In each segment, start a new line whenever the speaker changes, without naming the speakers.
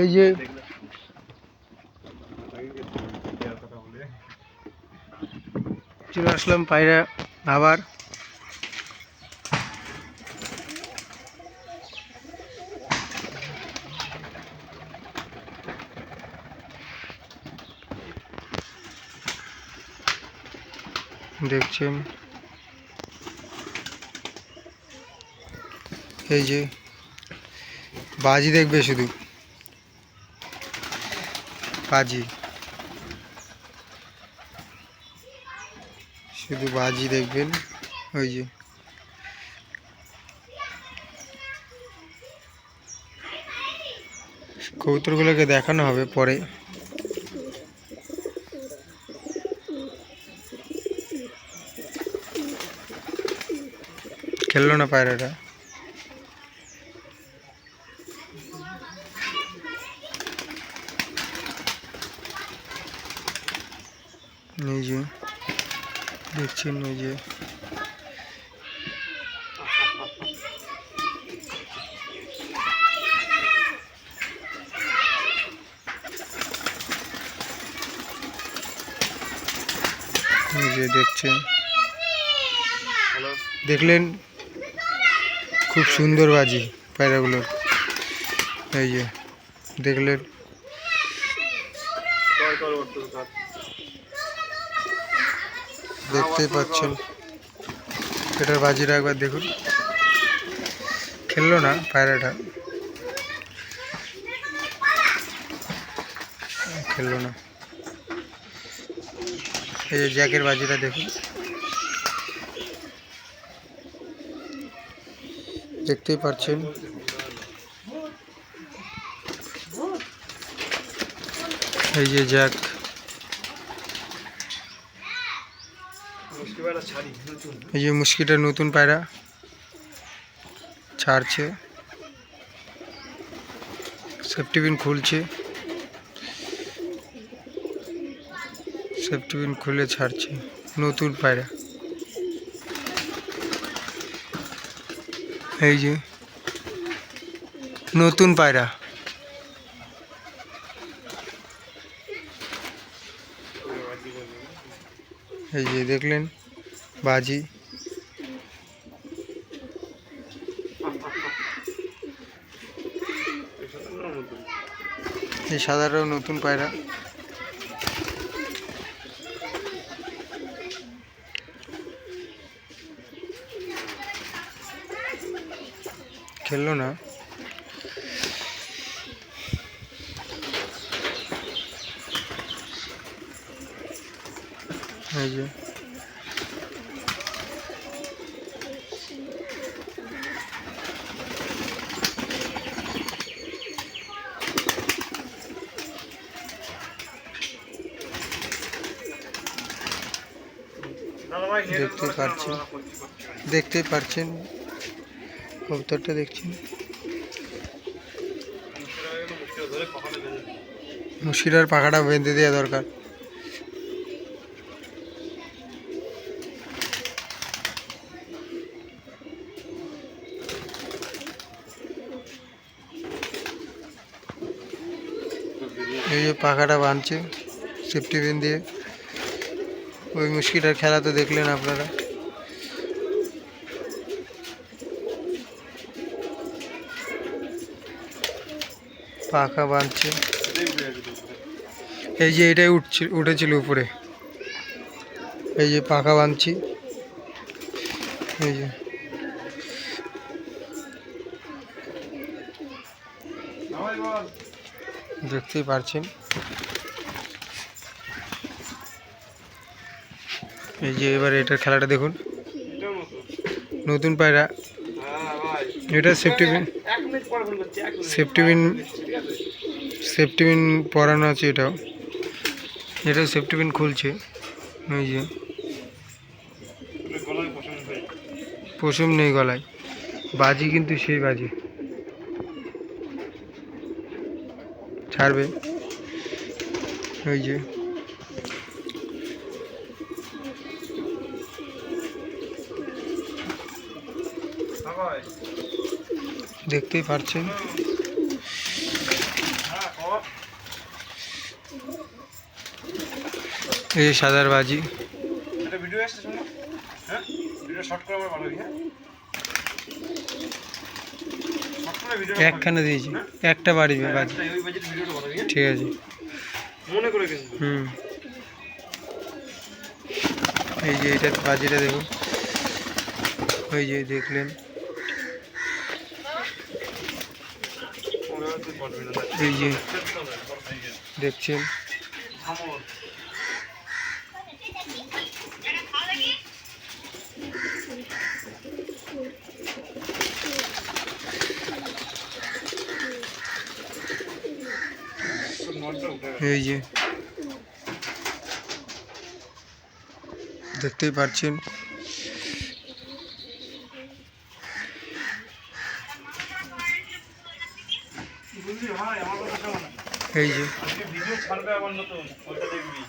এই যে চলে আসলাম পায়রা আবার দেখছেন? এই যে বাজি দেখবে শুধু। বাজি শুধু বাজি দেখবেন ওই যে। কবুতরগুলোকে দেখানো হবে পরে। খেললো না পায়রাটা? এই যে দেখছেন এই যে দেখছেন। দেখলেন খুব সুন্দর বাজি পায়রাগুলোর। এই যে দেখলেন। দেখতেই পাচ্ছেন এটার বাজিটা একবার দেখুন খেললো না পায়রাটা খেললো না এই যে জ্যাকের বাজিটা দেখুন দেখতেই পাচ্ছেন এই যে জ্যাক এই যে মুশকিটার নতুন পায়রা ছাড়ছে সেফটিবিন খুলছে সেফটিবিন খুলে ছাড়ছে নতুন পায়রা এই যে নতুন পায়রা এই যে দেখলেন বাজি। এই সাদাটাও নতুন পায়রা। খেললো না। এই যে। দেখতে পাচ্ছেন দেখতেই পাচ্ছেন কবুতরটা দেখছেন। মুশিরার পাখাটা বেঁধে দেওয়া দরকার। এই যে পাখাটা বাঁধছে সেফটি পিন দিয়ে। ওই মুশকিটার খেলা তো দেখলেন আপনারা। পাখা বাঁধছে। এই যে এটাই উঠছে উঠেছিল উপরে। এই যে পাখা বাঁধছি। এই যে। দেখতেই পারছেন। এই যে এবার এটার খেলাটা দেখুন। নতুন পায়রা। এটা safety pin safety pin safety pin পরানো আছে এটাও। এটা সেফটি পিন খুলছে। এই যে। পশম নেই গলায়। বাজি কিন্তু সেই বাজি। ছাড়বে। ওই যে। দেখতেই পারছেন। এই যে সাদার বাজি। একখানে দিয়েছি। একটা বাড়ি বাজি। ঠিক আছে। হুম। এই যে এটা বাজিটা দেখুন। ওই যে দেখলেন। এই যে
থামো
দেখছেন
নটটা উঠে গেছে
এই যে দেখতেই পাচ্ছেন
বুঝলি ভাই আমার কথা শোন
এই যে।
ভিডিও ছাড়বে নতুন দেখবি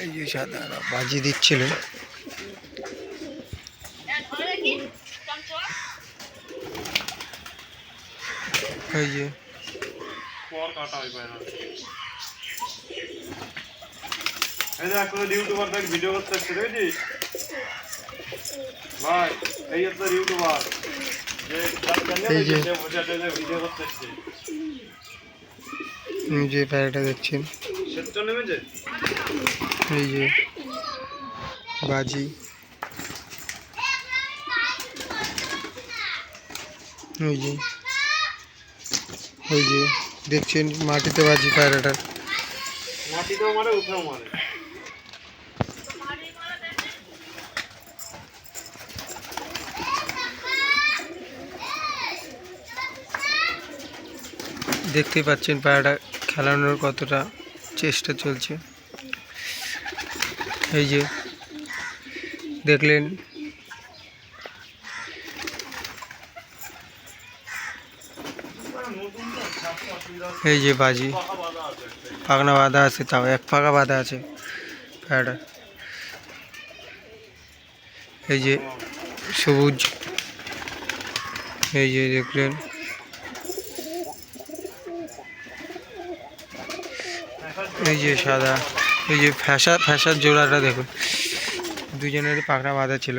এই যে সাদা বাজি দিচ্ছিল। এই যে।
ইউটিউবার দেখ ভিডিও করতে ভাই, এই হচ্ছে ইউটিউবার।
এই যে। প্যারাটা দেখছেন। এই যে বাজি। ওই যে ওই যে দেখছেন মাটিতে বাজি পায়রাটার।
মাটিতেও মারে উঠেও মারে।
দেখতেই পাচ্ছেন পায়রাটা খেলানোর কতটা চেষ্টা চলছে। এই যে দেখলেন। এই যে বাজি।
পাকা
পাখনা বাঁধা আছে তাও, এক ফাঁকা বাঁধা আছে পায়রাটা। এই যে সবুজ। এই যে দেখলেন। এই যে সাদা এই যে ফ্যাসা ফ্যাসার জোড়াটা দেখুন। দুজনের পাখনা বাঁধা ছিল।